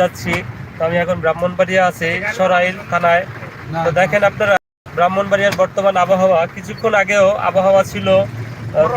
যাচ্ছি। তো আমি এখন ব্রাহ্মণবাড়িয়া আছি সরাইল থানায়। তো দেখেন আপনারা ব্রাহ্মণবাড়িয়ার বর্তমান আবহাওয়া। কিছুক্ষণ আগেও আবহাওয়া ছিল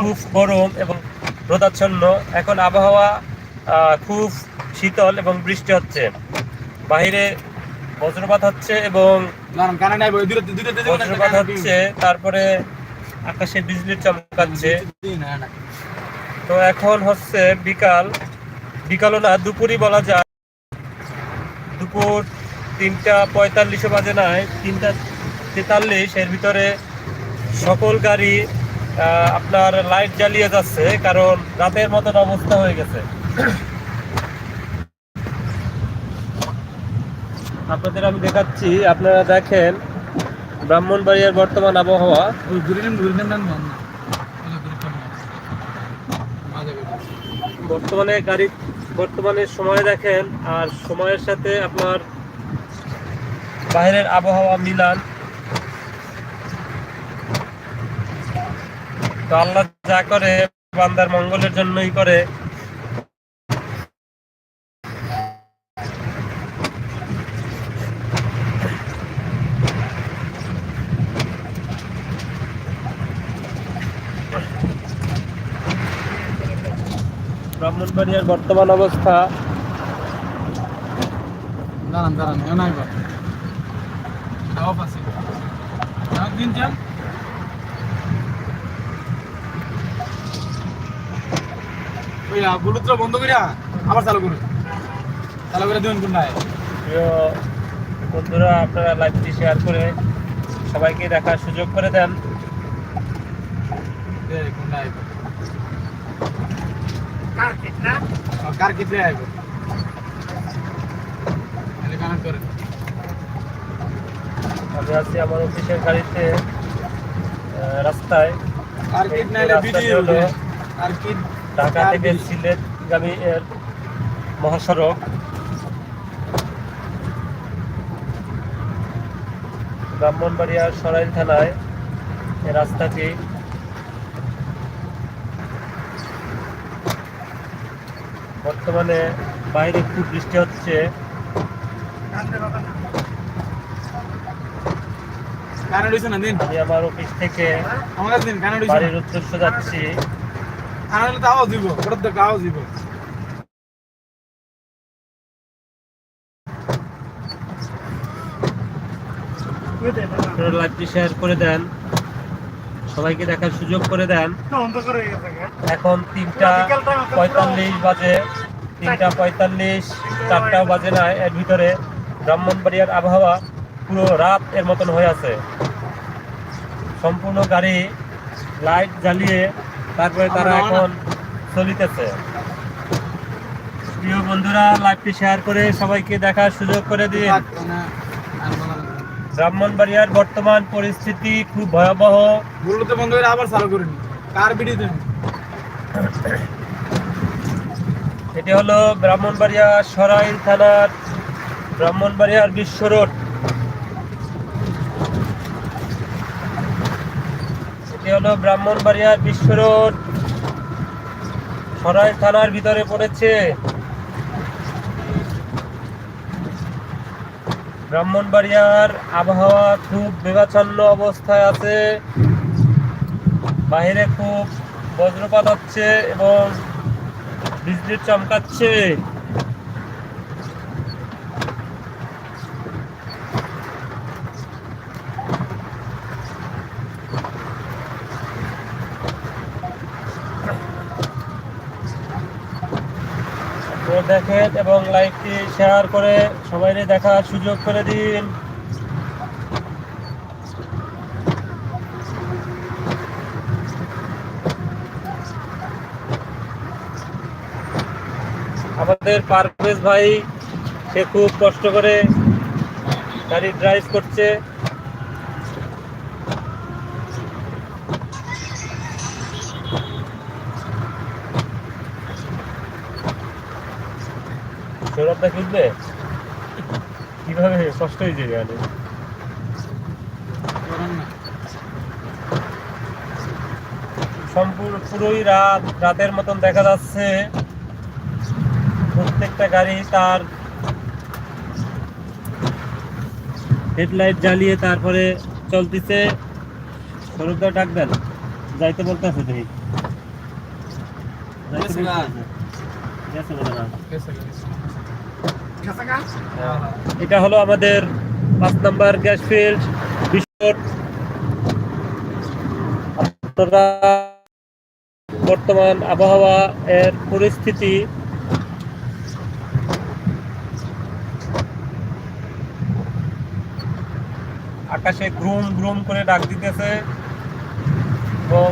খুব গরম এবং রোদাচ্ছন্ন। এখন আবহাওয়া খুব শীতল এবং বৃষ্টি হচ্ছে। বাইরে বজ্রপাত হচ্ছে এবং বজ্রপাত হচ্ছে তারপরে আকাশে বিজলি চমকাচ্ছে। তো এখন হচ্ছে বিকাল। বিকালও না দুপুরই বলা যায়। দুপুর তিনটা পঁয়তাল্লিশে বাজে নাই তিনটা তেতাল্লিশ এর ভিতরে সকল গাড়ি আপনার লাইট জ্বালিয়ে যাচ্ছে কারণ রাতের মতন অবস্থা হয়ে গেছে। আপনাদের আমি দেখাচ্ছি আপনারা দেখেন ব্রাহ্মণবাড়িয়ার বর্তমান আবহাওয়া। বর্তমানে গাড়ি বর্তমানে সময় দেখেন, আর সময়ের সাথে আপনার বাইরের আবহাওয়া মিলান। তো আল্লাহ যা করে, বান্দার মঙ্গলের জন্যই করে। ব্রাহ্মণবাড়িয়ার বর্তমান অবস্থা? দাঁড়ান দাঁড়ান দিন যান ওই ব্লুটুথ বন্ধ করিয়া আবার চালু করুন। চালু করে দিন কোন বন্ধুরা আপনারা লাইভটি শেয়ার করে সবাইকে দেখার সুযোগ করে দেন। কানেক্ট করে আমি আছি আমার অফিসের গাড়িতে রাস্তায় আর ভিডিও হলো ঢাকা থেকে সিলেট এর মহাসড়ক ব্রাহ্মণবাড়িয়া সরাইল থানায় রাস্তাটি বর্তমানে বাইরে খুব বৃষ্টি হচ্ছে। কানে না দিন? আমি আমার অফিস থেকে আমার দিন কানে লইছ বাড়ির উদ্দেশ্য যাচ্ছি। দিব লাইভটি শেয়ার করে দেন। সবাইকে দেখার সুযোগ করে দেন। এখন তিনটা পঁয়তাল্লিশ বাজে। তিনটা পঁয়তাল্লিশ চারটাও বাজে না এর ভিতরে ব্রাহ্মণবাড়িয়ার আবহাওয়া পুরো রাত এর মতন হয়ে আছে। সম্পূর্ণ গাড়ি লাইট জ্বালিয়ে তারপরে তারা এখন চলিতেছে। প্রিয় বন্ধুরা লাইভটি শেয়ার করে সবাইকে দেখার সুযোগ করে দিন। ব্রাহ্মণবাড়িয়ার বর্তমান পরিস্থিতি খুব ভয়াবহ। বলল তো বন্ধ করে আবার চালু করে কার বিড়ি দেন এটি হলো ব্রাহ্মণবাড়িয়া সরাইল থানার ব্রাহ্মণবাড়িয়ার বিশ্ব রোড। এটি হলো ব্রাহ্মণবাড়িয়ার বিশ্ব রোড। সরাইল থানার ভিতরে পড়েছে। ব্রাহ্মণবাড়িয়ার আবহাওয়া খুব মেঘাচ্ছন্ন অবস্থায় আছে। বাইরে খুব বজ্রপাত হচ্ছে এবং বিজলি চমকাচ্ছে। দেখেন এবং লাইভটি শেয়ার করে সবাই দেখার সুযোগ করে দিন। আমাদের পারভেজ ভাই, সে খুব কষ্ট করে গাড়ি ড্রাইভ করছে। সৌরভটা কিনবে কীভাবে কষ্ট হয়ে যাবে সম্পূর্ণ পুরোই রাত রাতের মতন দেখা যাচ্ছে। প্রত্যেকটা গাড়ি তার হেডলাইট জ্বালিয়ে তারপরে চলতেছে। সরকার ডাক দেন। যাইতে বলতেছে তুমি যাইতে গেছে গা। এটা হলো আমাদের পাঁচ নাম্বার গ্যাস ফিল্ড বিশ্বর আপনারা বর্তমান আবহাওয়া এর পরিস্থিতি। আকাশে গ্রুম গ্রুম করে ডাক দিতেছে এবং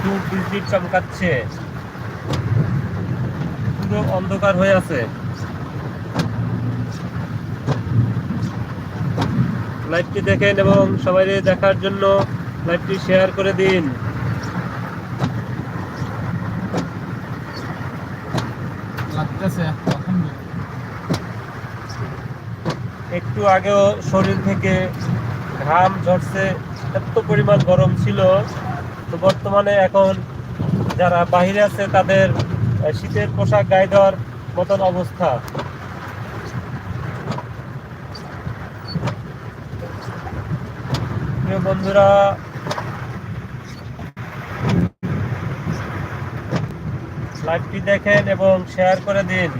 খুব বিদ্যুৎ চমকাচ্ছে। পুরো অন্ধকার হয়ে আছে। লাইভটি দেখেন এবং সবাই দেখার জন্য লাইভটি শেয়ার করে দিন। একটু আগেও শরীর থেকে ঘাম ঝরছে এত পরিমাণ গরম ছিল। তো বর্তমানে এখন যারা বাইরে আছে তাদের শীতের পোশাক গায়ে দেওয়ার মতন অবস্থা। প্রিয় বন্ধুরা, লাইভটি দেখেন এবং শেয়ার করে দিন।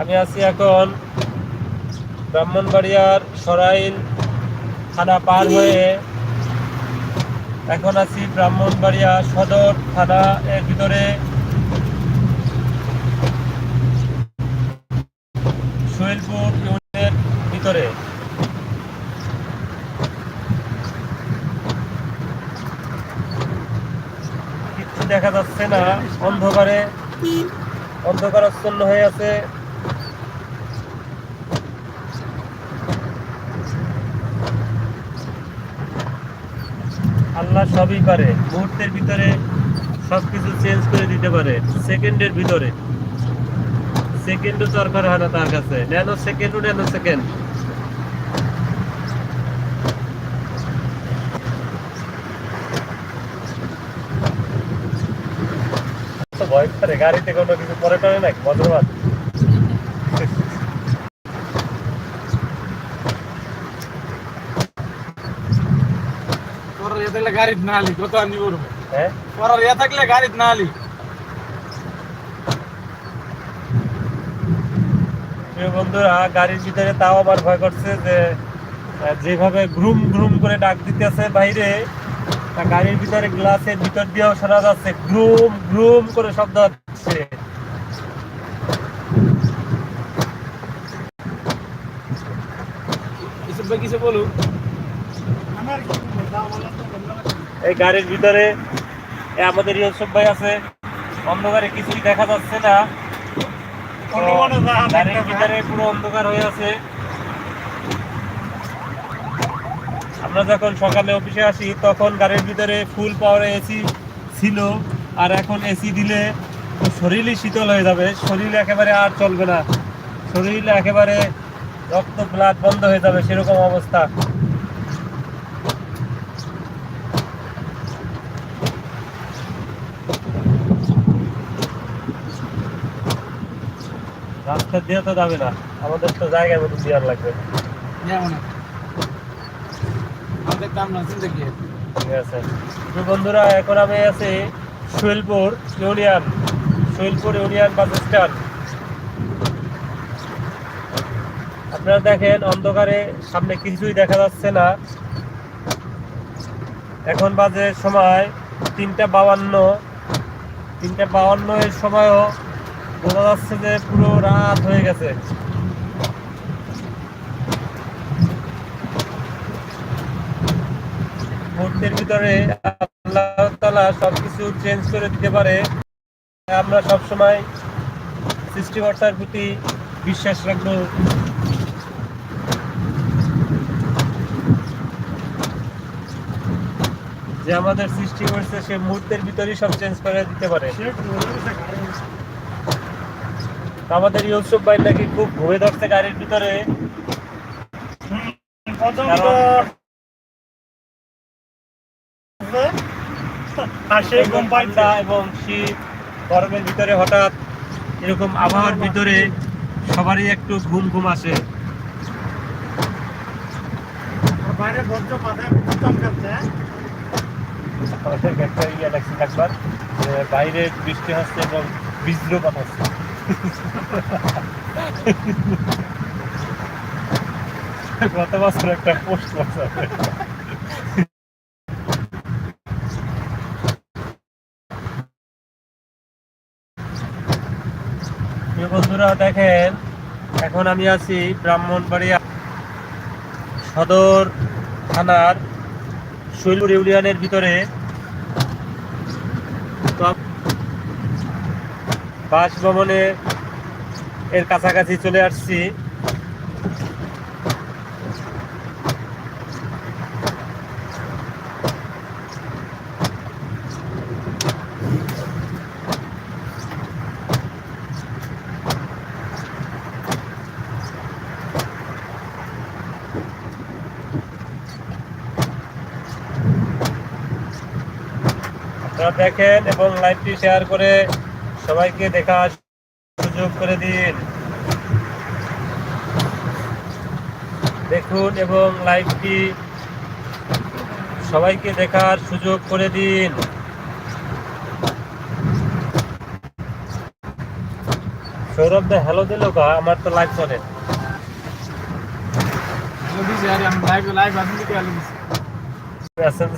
আমি আছি এখন ব্রাহ্মণবাড়িয়ার সরাইল থানা পার হয়ে। এখন আছি ব্রাহ্মণবাড়িয়া সদর থানা এর ভিতরে সোহেলপুর ইউনিয়নের ভিতরে কিচ্ছু দেখা যাচ্ছে না। অন্ধকারে অন্ধকারাচ্ছন্ন হয়ে আছে। আল্লাহ সবই পারে মুহূর্তের ভিতরে সবকিছু চেঞ্জ করে দিতে পারে। সেকেন্ডের ভিতরে। সেকেন্ডও দরকার হয় না তার কাছে। ন্যানো সেকেন্ডও ন্যানো সেকেন্ড ভয় করে গাড়িতে কোনো কিছু পরে টরে নাকি? পরার ইয়ে থাকলে গাড়িতে না আলি কত আনি করব? হ্যাঁ? পরার ইয়ে থাকলে গাড়িতে না আলি বন্ধুরা গাড়ির ভিতরে তাও আমার ভয় করছে যে যেভাবে গ্রুম গ্রুম করে ডাক দিতেছে বাইরে তা গাড়ির ভিতরে গ্লাসের ভিতর দিয়েও শোনা যাচ্ছে গ্রুম গ্রুম করে শব্দ হচ্ছে। কিছু ভাই কিছু বলুন। এই গাড়ির ভিতরে এ আমাদের ইউসুফ ভাই আছে। অন্ধকারে কিছুই দেখা যাচ্ছে না। গাড়ির ভিতরে পুরো অন্ধকার হয়ে আছে। আমরা যখন সকালে অফিসে আসি, তখন গাড়ির ভিতরে ফুল পাওয়ার এসি ছিল, আর এখন এসি দিলে শরীরই শীতল হয়ে যাবে। শরীর একেবারে আর চলবে না। শরীর একেবারে রক্ত ব্লাড বন্ধ হয়ে যাবে সেরকম অবস্থা। রাস্তা দিয়ে তো যাবে না। আমাদের তো জায়গায় মতো দেওয়ার লাগবে। কি? ঠিক আছে। তো বন্ধুরা, এখন আমি আছি Shailpur union Shailpur union bus stand. আপনারা দেখেন, অন্ধকারে সামনে কিছুই দেখা যাচ্ছে না। এখন বাজে সময় তিনটা বাউান্ন। তিনটা বাউান্ন এর সময়ও বোঝা যাচ্ছে যে পুরো রাত হয়ে গেছে। মুহূর্তের ভিতরে আল্লাহ তালা সবকিছু চেঞ্জ করে দিতে পারে। আমরা সবসময় সৃষ্টিকর্তার প্রতি বিশ্বাস রাখব। যে আমাদের সৃষ্টি করছে, সে মুহূর্তের ভিতরেই সব চেঞ্জ করে দিতে পারে। আমাদের ইউসুফ ভাই নাকি খুব ঘুরে ধরছে গাড়ির ভিতরে। আর সেই এবং কোম্পানিটা এবং শীত গরমের ভিতরে হঠাৎ এরকম আবহাওয়ার ভিতরে সবারই একটু ঘুম ঘুম আসে। বাইরে বজ্র মাথায় আমাদের একটা ইয়ে লাগছে একবার বাইরে বৃষ্টি হচ্ছে এবং বীজ্রপাত হচ্ছে গত বছর একটা পোস্ট করছে প্রিয় বন্ধুরা দেখেন, এখন আমি আছি ব্রাহ্মণবাড়িয়া সদর থানার শৈলপুর ইউনিয়নের ভিতরে। বাসভবনে এর কাছাকাছি চলে আসছি। দেখেন এবং লাইভটি শেয়ার করে সবাইকে দেখার সুযোগ করে দিন। দেখুন এবং লাইভটি সবাইকে দেখার সুযোগ করে দিন। সৌরভ দা হ্যালো দিল কা আমার তো লাইভ চলে। আমি লাইভ লাইভ আসলে